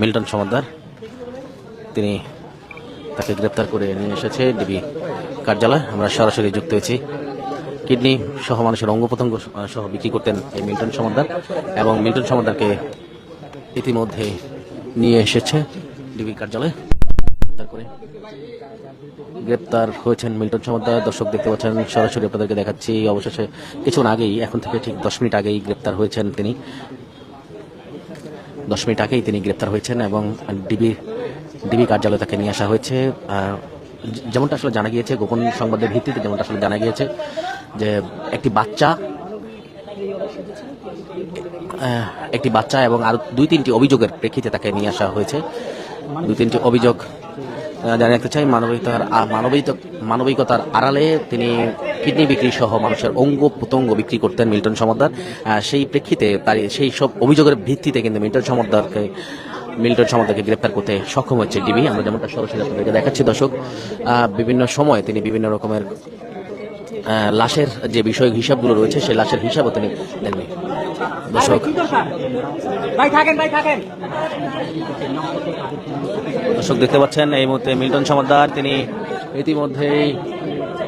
Milton Samaddar. তিনি তাকে গ্রেপ্তার করে নিয়ে এসেছে ডিবি কার্যালয়। আমরা সরাসরি যুক্ত হয়েছি। কিডনি সহ মানুষের অঙ্গ প্রত্যঙ্গ সহ বিক্রি করতেন এই মিল্টন সমাদ্দার এবং মিল্টন সমাদ্দারকে ইতিমধ্যে নিয়ে এসেছে ডিবি কার্যালয়ে। করে গ্রেপ্তার হয়েছেন মিল্টন সমাদার দর্শক দেখতে পাচ্ছেন, সরাসরি আপনাদেরকে দেখাচ্ছি। অবশেষে কিছুক্ষণ আগেই, এখন থেকে ঠিক দশ মিনিট আগেই গ্রেপ্তার হয়েছেন তিনি। দশ মিনিট আগেই তিনি গ্রেপ্তার হয়েছেন এবং ডিবি ডিবি কার্যালয়ে তাকে নিয়ে আসা হয়েছে। যেমনটা আসলে জানা গিয়েছে, গোপন সংবাদের ভিত্তিতে যেমনটা আসলে জানা গিয়েছে, যে একটি বাচ্চা একটি বাচ্চা এবং আরও দুই তিনটি অভিযোগের প্রেক্ষিতে তাকে নিয়ে আসা হয়েছে। দুই তিনটি অভিযোগ জানিয়ে রাখতে চাই, মানবিকতার মানবিক মানবিকতার আড়ালে তিনি কিডনি বিক্রি সহ মানুষের অঙ্গ প্রত্যঙ্গ বিক্রি করতেন মিল্টন সমদ্দার। সেই প্রেক্ষিতে তার সেই সব অভিযোগের ভিত্তিতে কিন্তু মিল্টন সমদ্দারকে মিল্টন সমদ্দারকে গ্রেপ্তার করতে সক্ষম হচ্ছে ডিবি। আমরা যেমনটা সরাসরি আপনাদেরকে দেখাচ্ছি, দর্শক বিভিন্ন সময় তিনি বিভিন্ন রকমের লাশের যে বিষয় হিসাবগুলো রয়েছে, সেই লাশের হিসাবও তিনি দেননি। দর্শক ভাই থাকেন ভাই থাকেন। দর্শক দেখতে পাচ্ছেন এই মুহূর্তে মিল্টন সমাদ্দার তিনি ইতিমধ্যেই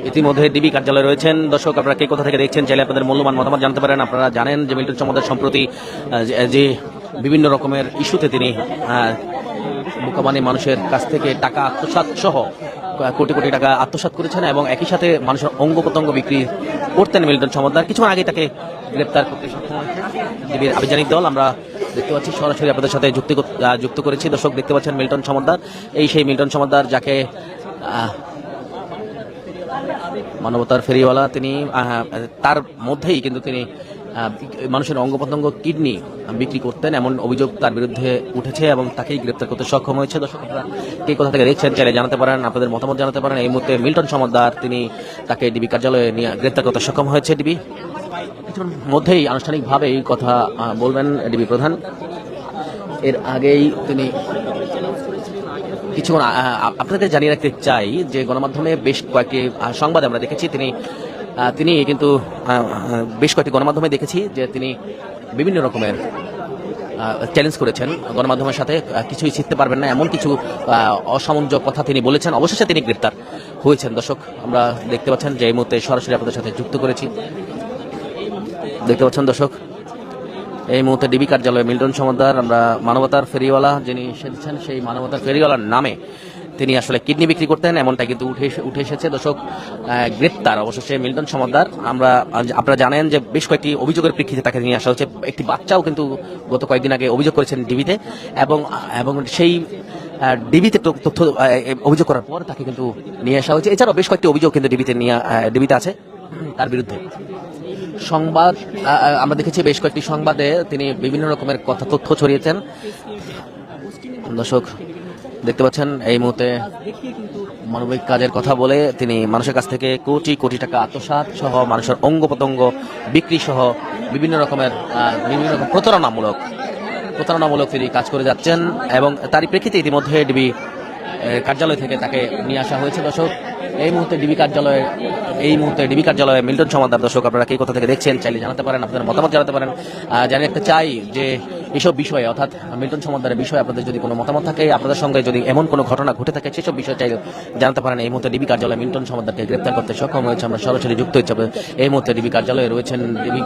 ইতিমধ্যে ডিবি কার্যালয়ে রয়েছেন। দর্শক আপনারা কে কোথা থেকে দেখছেন চাইলে আপনাদের মূল্যবান মতামত জানতে পারেন। আপনারা জানেন যে মিল্টন সমাদ্দার সম্প্রতি যে- বিভিন্ন রকমের ইস্যুতে তিনি আহ, বোকামানি মানুষের কাছ থেকে টাকা আত্মসাৎ সহ কোটি কোটি টাকা আত্মসাৎ করেছেন এবং একই সাথে মানুষের অঙ্গ প্রত্যঙ্গ বিক্রি করতেন মিল্টন সমাদ্দার। কিছুক্ষণ আগে তাকে গ্রেপ্তার করতে সক্ষম হয়েছে। আভিযানিক দল, আমরা দেখতে পাচ্ছি সরাসরি আপনাদের সাথে যুক্তি যুক্ত করেছি। দর্শক, দেখতে পাচ্ছেন মিল্টন সমাদ্দার। এই সেই মিল্টন সমাদ্দার যাকে মানবতার ফেরিওয়ালা তিনি তার মধ্যেই কিন্তু তিনি মানুষের অঙ্গ প্রত্যঙ্গ কিডনি বিক্রি করতেন, এমন অভিযোগ তার বিরুদ্ধে উঠেছে এবং তাকেই গ্রেপ্তার করতে সক্ষম হয়েছে। দর্শক, আপনারা কে কোথা থেকে দেখছেন চাইলে জানাতে পারেন, আপনাদের মতামত জানাতে পারেন। এই মুহূর্তে মিল্টন সমাদ্দার তিনি তাকে ডিবি কার্যালয়ে নিয়ে গ্রেপ্তার করতে সক্ষম হয়েছে। ডিবি মধ্যেই আনুষ্ঠানিকভাবে এই কথা বলবেন ডিবি প্রধান। এর আগেই তিনি কিছুক্ষণ আপনাদের জানিয়ে রাখতে চাই যে গণমাধ্যমে বেশ কয়েকটি সংবাদ আমরা দেখেছি। তিনি তিনি কিন্তু বেশ কয়েকটি গণমাধ্যমে দেখেছি যে তিনি বিভিন্ন রকমের চ্যালেঞ্জ করেছেন। গণমাধ্যমের সাথে কিছুই শিখতে পারবেন না এমন কিছু আহ, অসামঞ্জক কথা তিনি বলেছেন। অবশেষে তিনি গ্রেপ্তার হয়েছেন। দর্শক আমরা দেখতে পাচ্ছেন যে এই মুহূর্তে সরাসরি আপনাদের সাথে যুক্ত করেছি। দেখতে পাচ্ছেন দর্শক এই মুহূর্তে ডিবি কার্যালয়ে মিল্টন সমাদ্দার আমরা মানবতার ফেরিওয়ালা যিনি এসেছেন সেই মানবতার ফেরিওয়ালার নামে তিনি আসলে কিডনি বিক্রি করতেন এমনটা কিন্তু উঠে উঠে এসেছে। দর্শক গ্রেপ্তার অবশেষে মিল্টন সমাদ্দার আমরা আপনারা জানেন যে বেশ কয়েকটি অভিযোগের প্রেক্ষিতে তাকে নিয়ে আসা হচ্ছে একটি বাচ্চাও কিন্তু গত কয়েকদিন আগে অভিযোগ করেছেন ডিবিতে এবং এবং সেই ডিবিতে তথ্য অভিযোগ করার পর তাকে কিন্তু নিয়ে আসা হয়েছে। এছাড়াও বেশ কয়েকটি অভিযোগ কিন্তু ডিবিতে নিয়ে ডিবিতে আছে তার বিরুদ্ধে। সংবাদ আমরা দেখেছি বেশ কয়েকটি সংবাদে তিনি বিভিন্ন রকমের কথা, তথ্য ছড়িয়েছেন। দর্শক দেখতে পাচ্ছেন, এই মুহূর্তে মানবিক কাজের কথা বলে তিনি মানুষের কাছ থেকে কোটি কোটি টাকা আত্মসাত সহ মানুষের অঙ্গ প্রত্যঙ্গ বিক্রি সহ বিভিন্ন রকমের বিভিন্ন রকম প্রতারণামূলক প্রতারণামূলক তিনি কাজ করে যাচ্ছেন এবং তারই প্রেক্ষিতে ইতিমধ্যে ডিবি কার্যালয় থেকে তাকে নিয়ে আসা হয়েছে। দর্শক, এই মুহূর্তে ডিবি কার্যালয়ে, এই মুহূর্তে ডিবি কার্যালয়ে মিল্টন সমাদার। দর্শক, আপনারা কে কোথা থেকে দেখছেন? চাইলে জানাতে পারেন, আপনাদের মতামত জানাতে পারেন। জানিয়ে রাখতে চাই যে এসব বিষয়ে, অর্থাৎ মিল্টন সমাদারের বিষয়ে আপনাদের যদি কোনো মতামত থাকে, আপনাদের সঙ্গে যদি এমন কোনো ঘটনা ঘটে থাকে, সেসব বিষয় চাইলে জানাতে পারেন। এই মুহূর্তে ডিবি কার্যালয়ে মিল্টন সমাদারকে গ্রেপ্তার করতে সক্ষম হয়েছে। আমরা সরাসরি যুক্ত হচ্ছে এই মুহূর্তে ডিবি কার্যালয়ে রয়েছেন ডিবি,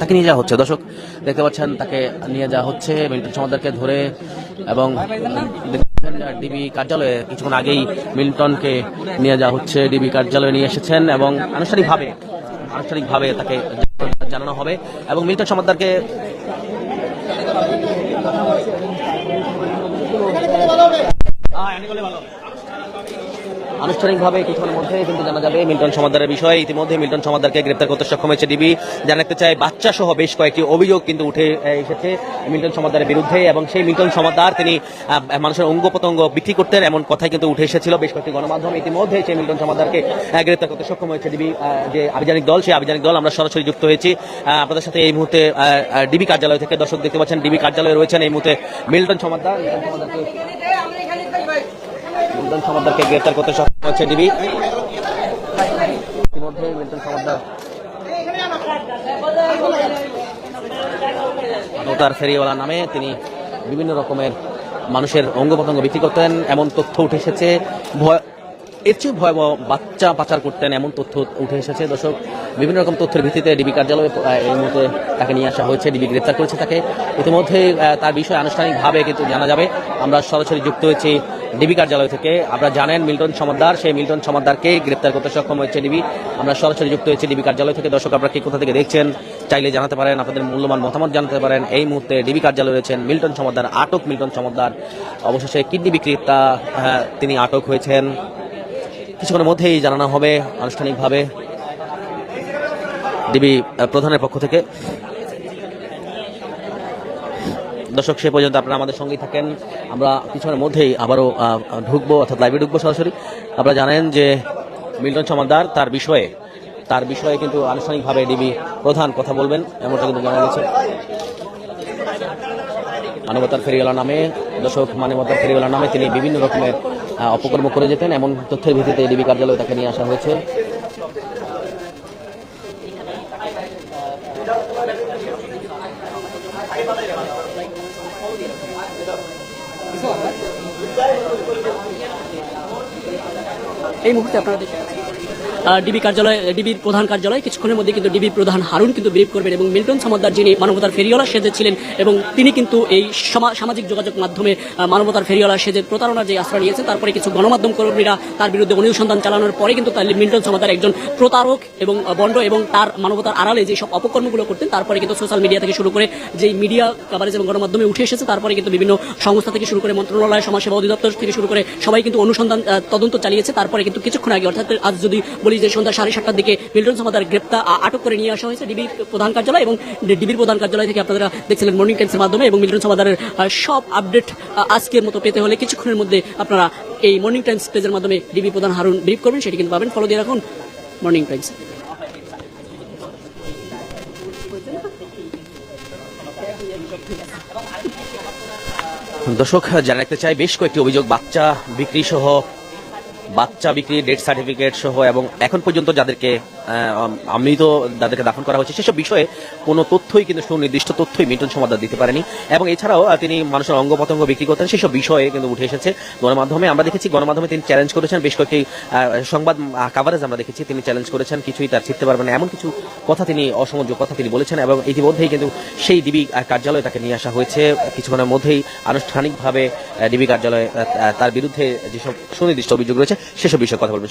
তাকে নিয়ে যাওয়া হচ্ছে। দর্শক, দেখতে পাচ্ছেন, তাকে নিয়ে যাওয়া হচ্ছে মিল্টন সমাদারকে ধরে এবং ডিবি কার্যালয়ে কিছুক্ষণ আগেই মিল্টনকে নিয়ে যাওয়া হচ্ছে। ডিবি কার্যালয়ে নিয়ে এসেছেন এবং আনুষ্ঠানিকভাবে আনুষ্ঠানিকভাবে তাকে জানানো হবে এবং মিল্টন সমাদারকে আনুষ্ঠানিকভাবে কিছুক্ষণের মধ্যে কিন্তু জানা যাবে মিল্টন সমাদারের বিষয়ে। ইতিমধ্যে মিল্টন সমাদারকে গ্রেপ্তার করতে সক্ষম হয়েছে ডিবি। জানাতে চাই বাচ্চা সহ বেশ কয়েকটি অভিযোগ কিন্তু উঠে এসেছে মিল্টন সমাদারের বিরুদ্ধে এবং সেই মিল্টন সমাদার তিনি মানুষের অঙ্গ প্রত্যঙ্গ বিক্রি করতেন এমন কথাই কিন্তু উঠে এসেছিল বেশ কয়েকটি গণমাধ্যম। ইতিমধ্যে সেই মিল্টন সমাদারকে গ্রেপ্তার করতে সক্ষম হয়েছে ডিবি যে আভিযানিক দল। সেই আভিযানিক দল আমরা সরাসরি যুক্ত হয়েছি। আপনাদের সাথে এই মুহূর্তে ডিবি কার্যালয় থেকে দর্শক দেখতে পাচ্ছেন। ডিবি কার্যালয়ে রয়েছেন এই মুহূর্তে মিল্টন সমাদার। মিল্টন সমাদারকে মিল্টন সমাদারকে গ্রেফতার করতে সক্ষম হচ্ছে ডিবি। ইতিমধ্যে মিল্টন সমাদার তার ফেরিওয়ালা নামে তিনি বিভিন্ন রকমের মানুষের অঙ্গ প্রত্যঙ্গ বিক্রি করতেন, এমন তথ্য উঠে এসেছে, ভয় এর চেয়ে ভয়াবহ বাচ্চা পাচার করতেন, এমন তথ্য উঠে এসেছে। দর্শক বিভিন্ন রকম তথ্যের ভিত্তিতে ডিবি কার্যালয়ে এই মুহূর্তে তাকে নিয়ে আসা হয়েছে, ডিবি গ্রেপ্তার করেছে তাকে। ইতিমধ্যে তার বিষয়ে আনুষ্ঠানিকভাবে কিন্তু জানা যাবে। আমরা সরাসরি যুক্ত হয়েছি ডিবি কার্যালয় থেকে। আপনারা জানেন মিল্টন সমাদ্দার, সেই মিল্টন সমাদ্দারকে গ্রেপ্তার করতে সক্ষম হয়েছে ডিবি। আমরা সরাসরি যুক্ত হয়েছি ডিবি কার্যালয় থেকে। দর্শক, আপনারা কি কোথা থেকে দেখছেন, চাইলে জানাতে পারেন, আপনাদের মূল্যবান মতামত জানাতে পারেন। এই মুহূর্তে ডিবি কার্যালয়ে রয়েছেন মিল্টন সমাদ্দার, আটক মিল্টন সমাদ্দার। অবশেষে কিডনি বিক্রেতা তিনি আটক হয়েছেন। কিছুক্ষণের মধ্যেই জানানো হবে আনুষ্ঠানিকভাবে। ডিবি প্রধানের পক্ষ থেকে। দর্শক, সে পর্যন্ত আপনারা আমাদের সঙ্গেই থাকেন। আমরা কিছুক্ষণের মধ্যেই আবারও ঢুকবো, অর্থাৎ লাইভে ঢুকবো সরাসরি। আপনারা জানেন যে মিল্টন সমাদ্দার তার বিষয়ে তার বিষয়ে কিন্তু আনুষ্ঠানিকভাবে ডিবি প্রধান কথা বলবেন, এমনটা কিন্তু জানা গেছে। মানবতার ফেরিওয়ালা নামে, দর্শক, মানবতার ফেরিওয়ালা নামে তিনি বিভিন্ন রকমের অপকর্ম করে যেতেন। এমন তথ্যের ভিত্তিতে ডিবি কার্যালয়ে তাকে নিয়ে আসা হয়েছে। এই মুহূর্তে আপনারা দেখে ডিবি কার্যালয় ডিবির প্রধান কার্যালয়। কিছুক্ষণের মধ্যে কিন্তু ডিবির প্রধান হারুন কিন্তু ব্রিফ করবেন এবং মিল্টন সমাদ্দার যিনি মানবতার ফেরিওয়ালা সেজে ছিলেন এবং তিনি কিন্তু এই সমা- সামাজিক যোগাযোগ মাধ্যমে মানবতার ফেরিওয়ালা সেজে প্রতারণার যে আশ্রয় নিয়েছেন, তারপরে কিছু গণমাধ্যম কর্মীরা তার বিরুদ্ধে অনুসন্ধান চালানোর পরে কিন্তু তার মিল্টন সমাদ্দার একজন প্রতারক এবং বন্ড এবং তার মানবতার আড়ালে যে সব অপকর্মগুলো করতেন, তারপরে কিন্তু সোশ্যাল মিডিয়া থেকে শুরু করে যেই মিডিয়া কাভারেজ এবং গণমাধ্যমে উঠে এসেছে, তারপরে কিন্তু বিভিন্ন সংস্থা থেকে শুরু করে মন্ত্রণালয়, সমাজসেবা অধিদপ্তর থেকে শুরু করে সবাই কিন্তু অনুসন্ধান তদন্ত চালিয়েছে। তারপরে কিন্তু কিছুক্ষণ আগে, অর্থাৎ আজ যদি বলি যে সন্ধ্যা সাড়ে সাতটার দিকে মিল্টন সমাদার গ্রেপ্তার আটক করে নিয়ে আসা হয়েছে ডিবির প্রধান কার্যালয় এবং ডিবির প্রধান কার্যালয় থেকে আপনারা দেখছিলেন মর্নিং টাইমসের মাধ্যমে এবং মিল্টন সমাদারের সব আপডেট আজকের মতো পেতে হলে কিছুক্ষণের মধ্যে আপনারা এই মর্নিং টাইমস পেজের মাধ্যমে ডিবি প্রধান হারুন ব্রিফ করবেন, সেটি কিন্তু পাবেন। ফলো দিয়ে রাখুন মর্নিং টাইমস দর্শক জানা রাখতে চাই, বেশ কয়েকটি অভিযোগ, বাচ্চা বিক্রি সহ বাচ্চা বিক্রি ডেথ সার্টিফিকেট সহ এবং এখন পর্যন্ত যাদেরকে আমৃত যাদেরকে দাফন করা হয়েছে, সেসব বিষয়ে কোনো তথ্যই কিন্তু সুনির্দিষ্ট তথ্যই মিল্টন সমাদার দিতে পারেনি। এবং এছাড়াও তিনি মানুষের অঙ্গ পতঙ্গ বিক্রি করতেন, সেসব বিষয়ে কিন্তু উঠে এসেছে গণমাধ্যমে। আমরা দেখেছি গণমাধ্যমে তিনি চ্যালেঞ্জ করেছেন, বেশ কয়েকটি সংবাদ কাভারেজ আমরা দেখেছি, তিনি চ্যালেঞ্জ করেছেন, কিছুই তার শিখতে পারবেন না, এমন কিছু কথা তিনি অসমঞ্জ কথা তিনি বলেছেন এবং ইতিমধ্যেই কিন্তু সেই ডিবি কার্যালয়ে তাকে নিয়ে আসা হয়েছে। কিছুক্ষণের মধ্যেই আনুষ্ঠানিকভাবে ডিবি কার্যালয়ে তার বিরুদ্ধে যেসব সুনির্দিষ্ট অভিযোগ রয়েছে সেসব বিষয়ে কথা বলবেন।